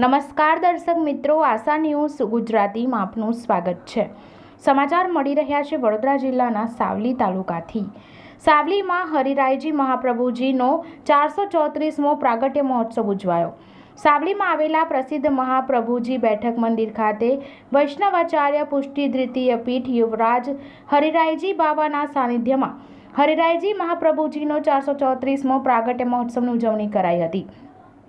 નમસ્કાર દર્શક મિત્રો, આશા ન્યૂઝ ગુજરાતીમાં આપનું સ્વાગત છે. સમાચાર મળી રહ્યા છે વડોદરા જિલ્લાના સાવલી તાલુકાથી. સાવલીમાં હરિરાયજી મહાપ્રભુજીનો ચારસો ચોત્રીસમો પ્રાગટ્ય મહોત્સવ ઉજવાયો. સાવલીમાં આવેલા પ્રસિદ્ધ મહાપ્રભુજી બેઠક મંદિર ખાતે વૈષ્ણવાચાર્ય પુષ્ટિ દ્વિતીય પીઠ યુવરાજ હરિરાયજી બાવાના સાનિધ્યમાં હરિરાયજી મહાપ્રભુજીનો ચારસો ચોત્રીસમો પ્રાગટ્ય મહોત્સવની ઉજવણી કરાઈ હતી.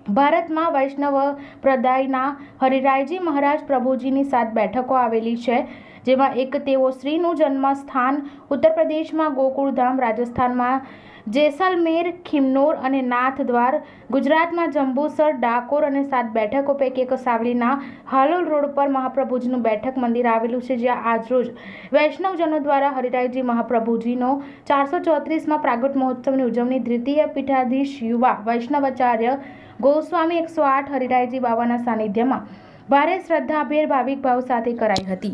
ભારતમાં વૈષ્ણવ પ્રદાયના હરિરાયજી મહારાજ પ્રભુજીની સાત બેઠકો આવેલી છે, જેમાં એક તેઓ શ્રીનું જન્મસ્થાન ઉત્તર પ્રદેશમાં ગોકુળધામ, રાજસ્થાનમાં જેસલમેર, ખિમનોર અને નાથદ્વાર, ગુજરાતમાં જંબુસર, ડાકોર અને સાત બેઠકો પૈકી એક સાવલીના હાલોલ રોડ પર મહાપ્રભુજીનું બેઠક મંદિર આવેલું છે, જ્યાં આજરોજ વૈષ્ણવજનો દ્વારા હરિરાયજી મહાપ્રભુજીનો ચારસો ચોત્રીસમાં પ્રાગટ મહોત્સવની ઉજવણી દ્વિતીય પીઠાધીશ યુવા વૈષ્ણવાચાર્ય ગોસ્વામી એકસો આઠ હરિરાયજી બાબાના સાનિધ્યમાં ભારે શ્રદ્ધાભેર ભાવિક ભાવ સાથે કરાઈ હતી.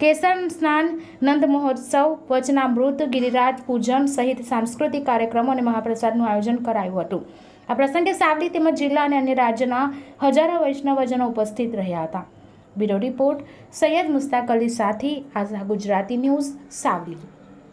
કેસર સ્નાન, નંદ મહોત્સવ વચનામૃત ગિરિરાજ પૂજન સહિત સાંસ્કૃતિક કાર્યક્રમો અને મહાપ્રસાદનું આયોજન કરાયું હતું. આ પ્રસંગે સાવલી તેમજ જિલ્લા અને અન્ય રાજ્યના હજારો વૈષ્ણવજનો ઉપસ્થિત રહ્યા હતા. બ્યુરો રિપોર્ટ સૈયદ મુસ્તાક અલી સાથી આઝા ગુજરાતી ન્યૂઝ, સાવલી.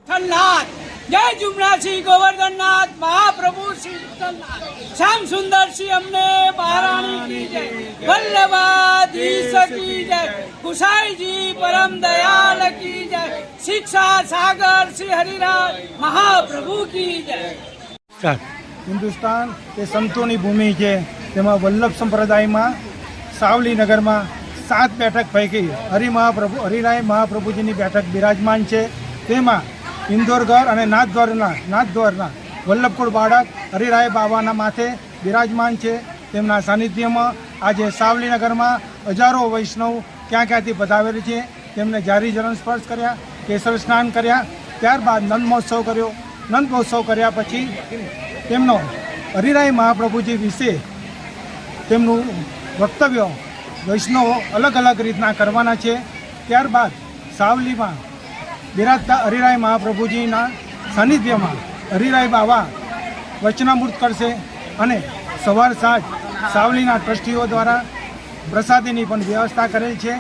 વિઠ્ઠલનાથ જય જુમનાસિંહ ગોવર્ધનનાથ, મહાપ્રભુ શ્રી વિઠ્ઠલનાથ સુંદર શ્રી અમને મહારાણી જય. વલ્લભાધીશ કી જય. કુશાઈજી પરમ દયાલ કી જય. શિક્ષા સાગર શ્રી હરિરાજ, મહાપ્રભુ કી જય. હિન્દુસ્તાન એ સંતોની ભૂમિ છે. તેમાં વલ્લભ સંપ્રદાયમાં સાવલી નગરમાં સાત બેઠક પૈકી હરિમહાપ્રભુ હરિરાય મહાપ્રભુજીની બેઠક બિરાજમાન છે. તેમાં ઇન્દોરગઢ અને નાથ દ્વારના નાથ દ્વારના વલ્લભકુળ બાળક હરિરાય બાબાના માથે બિરાજમાન છે. તેમના સાનિધ્યમાં આજે સાવલીનગરમાં હજારો વૈષ્ણવ ક્યાં ક્યાંથી પધારેલ છે તેમને જારી જરણ સ્પર્શ કર્યા, કેસર સ્નાન કર્યા, ત્યારબાદ નંદ મહોત્સવ કર્યો. નંદ મહોત્સવ કર્યા પછી તેમનો હરિરાય મહાપ્રભુજી વિશે તેમનું વક્તવ્ય વૈષ્ણવો અલગ અલગ રીતના કરવાના છે. ત્યારબાદ સાવલીમાં બિરાજતા હરિરાય મહાપ્રભુજીના સાનિધ્યમાં હરિરાય બાવા વચનામૃત કરશે અને સવાર સાંજ સાવલીના ટ્રસ્ટીઓ દ્વારા પ્રસાદીની પણ વ્યવસ્થા કરેલ છે.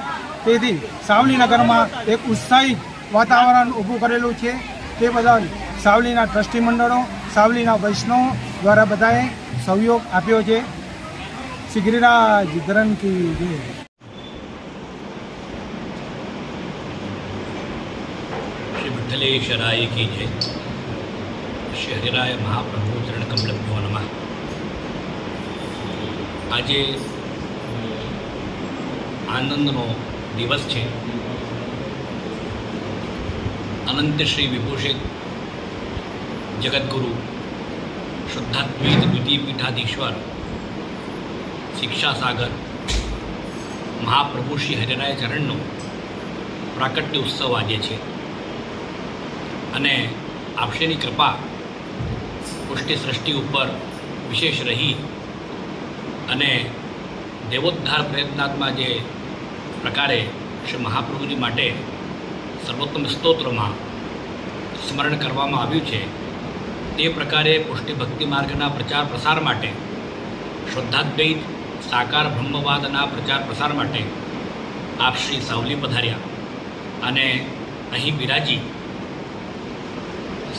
તેથી સાવલીનગરમાં એક ઉત્સાહિત વાતાવરણ ઊભું કરેલું છે. તે બદલ સાવલીના ટ્રસ્ટી મંડળો, સાવલીના વૈષ્ણવો દ્વારા બધાએ સહયોગ આપ્યો છે. શ્રી ગિરિરાજ ધરન કી કી જય. શ્રી હરિરાય મહાપ્રભુ ચરણ કમલભ્યો નમઃ. આજે આનંદનો દિવસ છે. અનંત શ્રી વિભૂષિત જગદગુરુ, શુદ્ધાત્મિત દ્વિતીય પીઠાધીશ્વર શિક્ષાસાગર, મહાપ્રભુ શ્રી હરિરાય ચરણનો પ્રાકટ્ય ઉત્સવ આજે છે. અને આપશેની કૃપા પુષ્ટિ સૃષ્ટિ ઉપર વિશેષ રહી અને દેવોદ્ધાર પ્રયત્નાત્મા જે પ્રકારે શ્રી મહાપ્રભુજી માટે સર્વોત્તમ સ્તોત્રમાં સ્મરણ કરવામાં આવ્યું છે, તે પ્રકારે પુષ્ટિ ભક્તિ માર્ગના પ્રચાર પ્રસાર માટે, શ્રદ્ધાદ્વૈત સાકાર બ્રહ્મવાદના પ્રચાર પ્રસાર માટે આપ શ્રી સાવલી પધાર્યા અને અહીં બિરાજી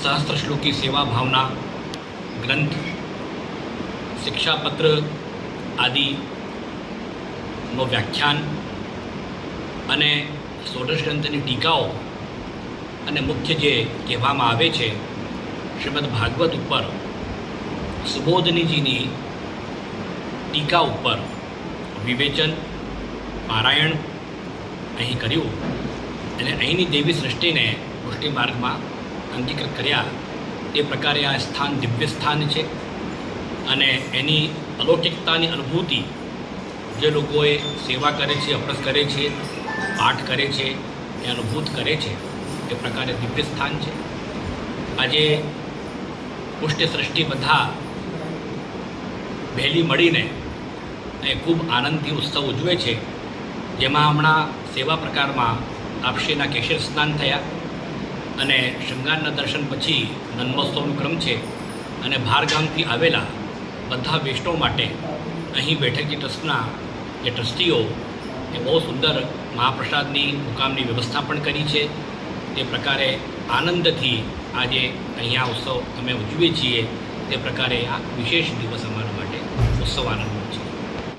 સહસ્ત્ર શ્લોકી સેવા ભાવના ગ્રંથ શિક્ષાપત્ર આદિનો વ્યાખ્યાન અને ષોડશ ગ્રંથની ટીકાઓ અને મુખ્ય જે કહેવામાં આવે છે, શ્રીમદ ભાગવત ઉપર, સુબોધનીજીની ટીકા ઉપર વિવેચન, પારાયણ અહીં કર્યું. અને અહીંની દેવી સૃષ્ટિને પુષ્ટિ માર્ગમાં અંગીકૃત કર્યા. તે પ્રકારે આ સ્થાન દિવ્ય સ્થાન છે અને એની અલૌકિકતાની અનુભૂતિ જે લોકોએ સેવા કરે છે અભ્યાસ કરે છે, પાઠ કરે છે, એ અનુભૂત કરે છે, એ પ્રકારે દિવ્ય સ્થાન છે. આજે પુષ્ટ સૃષ્ટિ બધા વહેલી મળીને એ ખૂબ આનંદથી ઉત્સવ ઉજવે છે. જેમાં હમણાં સેવા પ્રકારમાં આપશીના કેશર સ્નાન થયા. અને શૃંગારના દર્શન પછી નન્મોત્સવનો ક્રમ છે અને ભારગામથી આવેલા બધા વૈષ્ણવ માટે અહીં બેઠકજી ટ્રસ્ટના જે ટ્રસ્ટીઓ, એ બહુ સુંદર મહાપ્રસાદની મુકામની વ્યવસ્થા પણ કરી છે. તે પ્રકારે આનંદથી આજે અહીંયા ઉત્સવ અમે ઉજવીએ છીએ. તે પ્રકારે આ વિશેષ દિવસ અમારા માટે ઉત્સવ આનંદનો છે